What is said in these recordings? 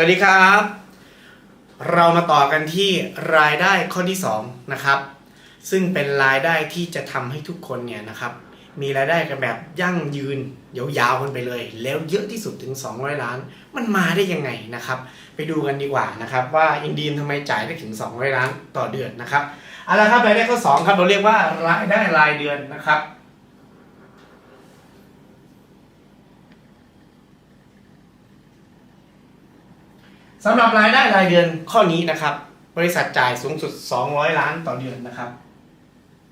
วัสดีครับ เรามาต่อกันที่รายได้ข้อที่2นะครับซึ่งเป็นรายได้ที่จะทำให้ทุกคนเนี่ยนะครับ มีรายได้กันแบบยั่งยืนยาวๆกันไปเลย แล้วเยอะที่สุดถึง 200 ล้าน มันมาได้ยังไงนะครับ ไปดูกันดีกว่านะครับ ว่าอินดีมทำไมจ่ายได้ถึง 200 ล้านต่อเดือนนะครับเอาละครับรายได้ข้อ2ครับเราเรียกว่ารายได้รายเดือนนะครับ สำหรับรายได้รายเดือนข้อนี้นะครับ บริษัทจ่ายสูงสุด 200 ล้านต่อเดือนนะครับ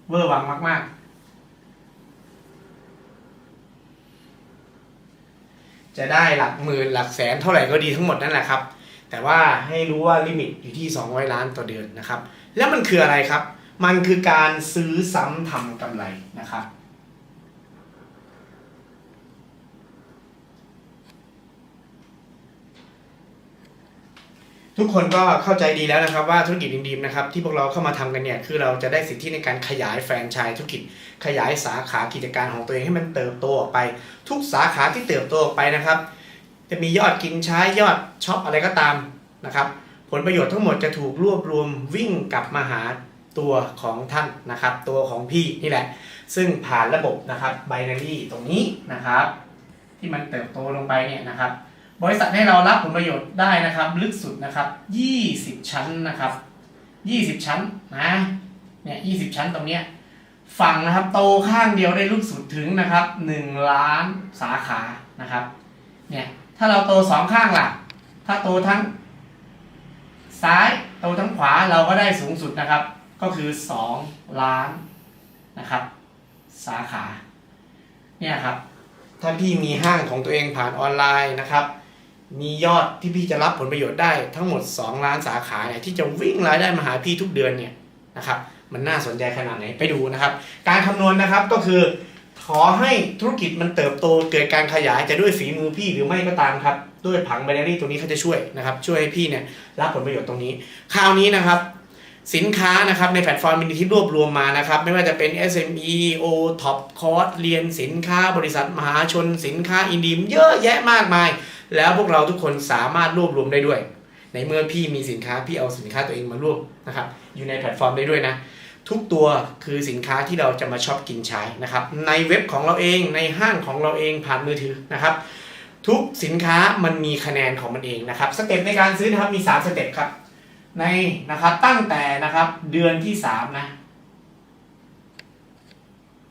เวอร์วังมาก ๆ จะได้หลักหมื่นหลักแสนเท่าไหร่ก็ดีทั้งหมดนั่นแหละครับ แต่ว่าให้รู้ว่าลิมิตอยู่ที่ 200 ล้านต่อเดือนนะครับ แล้วมันคืออะไรครับ มันคือการซื้อซ้ำทำกำไรนะครับ ทุกคนก็เข้าใจดีแล้วนะครับว่าธุรกิจดีมๆนะครับที่พวกเราเข้ามาทำกันเนี่ยคือเราจะได้สิทธิในการขยายแฟรนไชส์ธุรกิจ ขยายสาขากิจการของตัวเองให้มันเติบโตออกไป ทุกสาขาที่เติบโตออกไปนะครับ จะมียอดกินใช้ยอดช็อปอะไรก็ตามนะครับผลประโยชน์ทั้งหมดจะถูกรวบรวมวิ่งกลับมาหาตัวของท่านนะครับ ตัวของพี่นี่แหละ ซึ่งผ่านระบบนะครับไบนารีตรงนี้นะครับ ที่มันเติบโตลงไปเนี่ยนะครับ บริษัทให้เรารับผลประโยชน์ได้นะครับ ลึกสุดนะครับ 20 ชั้นนะครับ 20 ชั้นนะเนี่ย20 ชั้นตรงเนี้ยฝั่งนะครับโตข้างเดียวได้ลึกสุดถึงนะครับ 1 ล้านสาขานะครับเนี่ยถ้าเราโตสองข้างล่ะ ถ้าโตทั้งซ้ายโตทั้งขวาเราก็ได้สูงสุดนะครับ ก็คือ 2 ล้านนะครับ สาขาเนี่ยครับถ้าพี่มีห้างของตัวเองผ่านออนไลน์นะครับ มียอดที่พี่จะรับผลประโยชน์ได้ทั้งหมด 2 ล้านสาขาเนี่ยที่จะวิ่งรายได้มาหาพี่ทุกเดือนเนี่ยนะครับมันน่าสนใจขนาดไหนไปดูนะครับ การคำนวณนะครับก็คือ ขอให้ธุรกิจมันเติบโตเกิดการขยายจะด้วยฝีมือพี่หรือไม่ก็ตามครับด้วยผังไบเนารีตรงนี้เขาจะช่วยนะครับ ช่วยให้พี่เนี่ยรับผลประโยชน์ตรงนี้ คราวนี้นะครับ สินค้านะครับในแพลตฟอร์มมินิที่รวบรวมมานะครับ ไม่ว่าจะเป็น SME O Top Course เรียนสินค้าบริษัทมหาชน สินค้าอินดีมเยอะแยะมากมาย แล้วพวกเราทุกคนสามารถรวบรวมได้ด้วย ในเมื่อพี่มีสินค้าพี่เอาสินค้าตัวเองมารวบนะครับอยู่ในแพลตฟอร์มได้ด้วยนะ ทุกตัวคือสินค้าที่เราจะมาช็อปกินใช้นะครับในเว็บของเราเองในห้างของเราเองผ่านมือถือนะครับ ทุกสินค้ามันมีคะแนนของมันเองนะครับสเต็ปในการซื้อนะครับมี 3 สเต็ปครับในนะครับตั้งแต่นะครับเดือนที่3นะ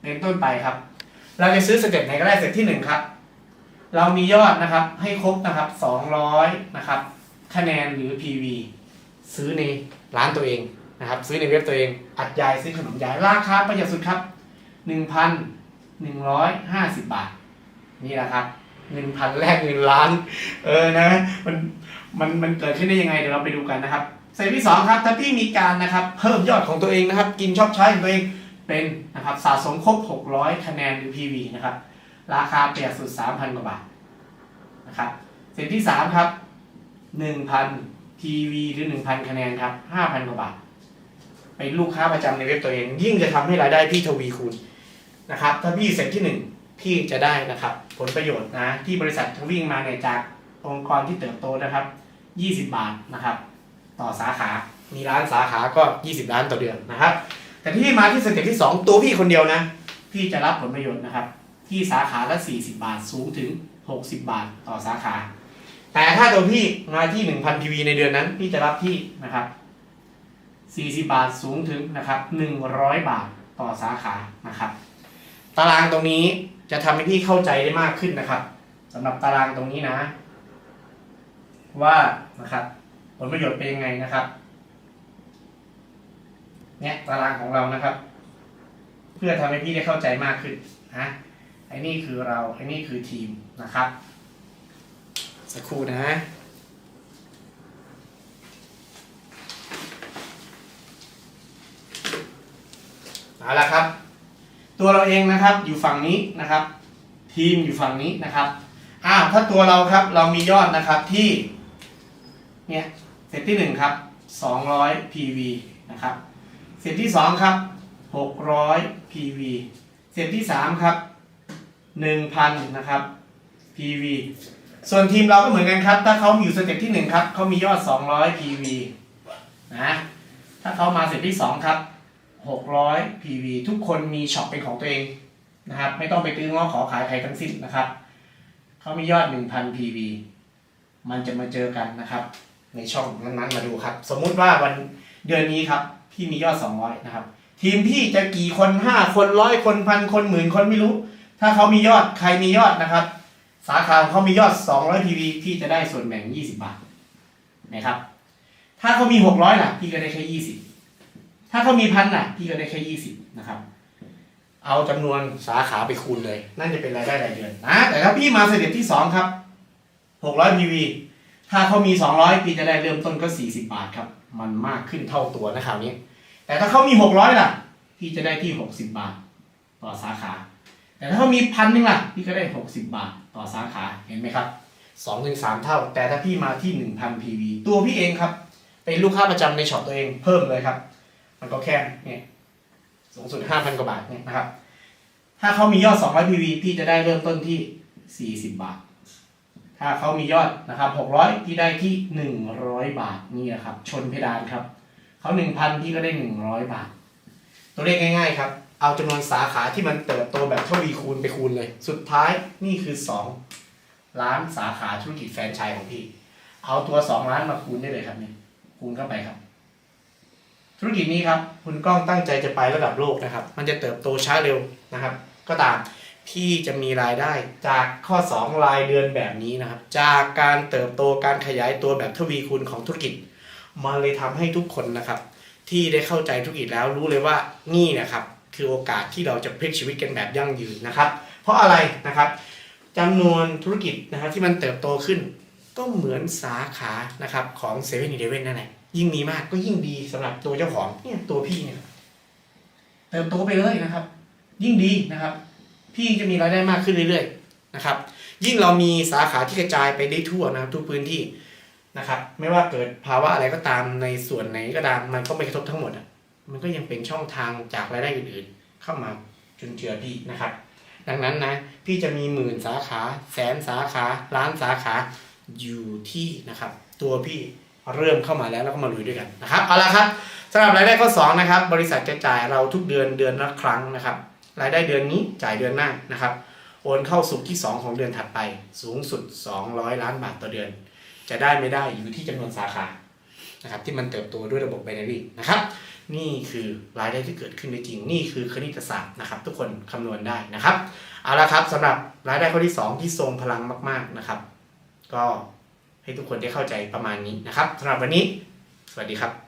เป็นต้นไปครับ เราจะซื้อสเต็ปไหนก็ได้สเต็ปที่ 1 ครับ เรามียอดนะครับให้ครบนะครับ200นะครับคะแนนหรือ PV ซื้อในร้านตัวเองนะครับ ซื้อในเว็บตัวเองอัดยายซื้อขนมยายราคาประหยัดสุดครับ 1,150 บาท นี่แหละครับ 1,000แลกเงินล้าน เออนะมันมันมันเกิดขึ้นได้ยังไงเดี๋ยวเราไปดูกันนะครับเต็ปที่สองครับถ้าพี่มีการนะครับเพิ่มยอดของตัวเองนะครับ กินชอบใช้ของตัวเองเป็นนะครับสะสมครบ 600 คะแนนหรือ PV นะครับ ราคาประหยัดสุด 3,000 กว่าบาทนะครับสเต็ปที่สามครับ 1,000 PV หรือ 1,000 คะแนนครับ 5,000 กว่าบาท เป็นลูกค้าประจำในเว็บตัวเอง ยิ่งจะทำให้รายได้พี่ทวีคูณนะครับ ถ้าพี่เสร็จที่หนึ่งพี่จะได้นะครับ ผลประโยชน์นะที่บริษัทวิ่งมาเนี่ยจากองค์กรที่เติบโตนะครับ 20 บาทนะครับ ต่อสาขา มีร้านสาขาก็ 20 ล้านต่อเดือนนะครับ แต่ที่มาที่สเต็ปที่ 2 ตัวพี่คนเดียวนะ พี่จะรับผลประโยชน์นะครับ ที่สาขาละ 40 บาทสูงถึง 60 บาทต่อสาขา แต่ถ้าตัวพี่มาที่ 1,000 PV ในเดือนนั้นพี่จะรับที่นะครับ 40 บาทสูงถึงนะครับ 100 บาทต่อสาขานะครับ ตารางตรงนี้จะทำให้พี่เข้าใจได้มากขึ้นนะครับสำหรับตารางตรงนี้นะ ว่านะครับผลประโยชน์เป็นยังไงนะครับเนี่ยตารางของเรานะครับ เพื่อทำให้พี่ได้เข้าใจมากขึ้นนะ ไอ้นี่คือเราไอ้นี่คือทีมนะครับ สักครู่นะเอาละครับ ตัวเราเองนะครับอยู่ฝั่งนี้นะครับ ทีมอยู่ฝั่งนี้นะครับอ้าวถ้าตัวเราครับเรามียอดนะครับที่เนี่ยเซตที่หนึ่งครับ200 PV นะครับเซตที่สองครับ600 PV เซตที่สามครับ 1,000 นะครับ PV ส่วนทีมเราก็เหมือนกันครับ ถ้าเขาอยู่สเต็ปที่หนึ่งครับเขามียอด 200 PV นะ ถ้าเขามาสเต็ปที่สองครับ 600 PV ทุกคนมีช็อปเป็นของตัวเองนะครับ ไม่ต้องไปตื้อง้อขอขายใครทั้งสิ้นนะครับเขามียอด 1,000 PV มันจะมาเจอกันนะครับ ในช่องนั้นๆมาดูครับ สมมุติว่าวันเดือนนี้ครับ พี่มียอด 200 นะครับ ทีมพี่จะกี่คน 5 คนร้อยคนพันคนหมื่นคนไม่รู้ ถ้าเขามียอดใครมียอดนะครับ สาขาของเขามียอด 200 PV พี่จะได้ส่วนแบ่ง 20 บาทนะครับ ถ้าเขามี 600ล่ะ พี่ก็ได้แค่ 20 ถ้าเขามีพันล่ะ พี่ก็ได้แค่ 20 นะครับ เอาจำนวนสาขาไปคูณเลย นั่นจะเป็นรายได้รายเดือนนะแต่ถ้าพี่มาสเต็ปที่ 2 ครับ 600 PV ถ้าเขามี 200 พี่จะได้เริ่มต้นก็ 40 บาทครับ มันมากขึ้นเท่าตัวนะคราวนี้ แต่ถ้าเขามี 600 ล่ะ พี่จะได้ที่ 60 บาท ต่อสาขา แต่ถ้าเขามีพันหนึ่งล่ะ พี่ก็ได้ 60 บาทต่อสาขาเห็นไหมครับ2อถึงสเท่า แต่ถ้าพี่มาที่ 1,000 PV ตัวพี่เองครับ เป็นลูกค้าประจำในช็อปตัวเองเพิ่มเลยครับ มันก็แค่เนี่ยสูงสุด 5,000 กว่าบาทเนี่ยนะครับ ถ้าเขามียอด 200 PV พี่จะได้เริ่มต้นที่ 40 บาท ถ้าเขามียอดนะครับ 600 พี่ได้ที่ 100 บาทนี่นะครับ ชนเพดานครับเขา1,000 พี่ก็ได้ 100 บาท ตัวเลขง่าย ๆ ครับ เอาจำนวนสาขาที่มันเติบโตแบบทวีคูณไปคูณเลย สุดท้ายนี่คือ 2 ล้านสาขาธุรกิจแฟรนไชส์ของพี่ เอาตัว 2 ล้านมาคูณได้เลยครับเนี่ยคูณเข้าไปครับ ธุรกิจนี้ครับ คุณก้องตั้งใจจะไประดับโลกนะครับ มันจะเติบโตช้าเร็วนะครับ ก็ตามพี่จะมีรายได้จากข้อ 2 รายเดือนแบบนี้นะครับ จากการเติบโตการขยายตัวแบบทวีคูณของธุรกิจมันเลยทำให้ทุกคนนะครับ ที่ได้เข้าใจธุรกิจแล้วรู้เลยว่านี่นะครับคือโอกาสที่เราจะพลิกชีวิตกันแบบยั่งยืนนะครับ เพราะอะไรนะครับจำนวนธุรกิจนะครับที่มันเติบโตขึ้น ก็เหมือนสาขานะครับของเซเว่นอีเลเว่นนั่นแหละยิ่งมีมากก็ยิ่งดีสำหรับตัวเจ้าของเนี่ยตัวพี่เนี่ยเติบโตไปเลยนะครับ ยิ่งดีนะครับ พี่จะมีรายได้มากขึ้นเรื่อย ๆ นะครับ ยิ่งเรามีสาขาที่กระจายไปได้ทั่วนะครับทุกพื้นที่ นะครับ ไม่ว่าเกิดภาวะอะไรก็ตามในส่วนไหนก็ตามมันก็ไม่กระทบทั้งหมดอะมันก็ยังเป็นช่องทางจากรายได้อื่นๆ เข้ามาจุนเจือพี่นะครับ ดังนั้นนะพี่จะมีหมื่นสาขาแสนสาขาล้านสาขาอยู่ที่นะครับ ตัวพี่เริ่มเข้ามาแล้วแล้วก็มาลุยด้วยกันนะครับเอาละครับสำหรับรายได้ข้อ2นะครับ บริษัทจะจ่ายเราทุกเดือนเดือนละครั้งนะครับ รายได้เดือนนี้จ่ายเดือนหน้านะครับ โอนเข้าสุกที่ 2 ของเดือนถัดไป สูงสุด 200 ล้านบาทต่อเดือน จะได้ไม่ได้อยู่ที่จำนวนสาขานะครับที่มันเติบโตด้วยระบบ b บ n a r y นะครับ นี่คือรายได้ที่เกิดขึ้นได้จริง นี่คือคณิตศาสตร์นะครับ ทุกคนคำนวณได้นะครับเอาละครับสำหรับรายได้ข้อที่ 2 ที่ทรงพลังมาก ๆนะครับ ก็ให้ทุกคนได้เข้าใจประมาณนี้นะครับสำหรับวันนี้ สวัสดีครับ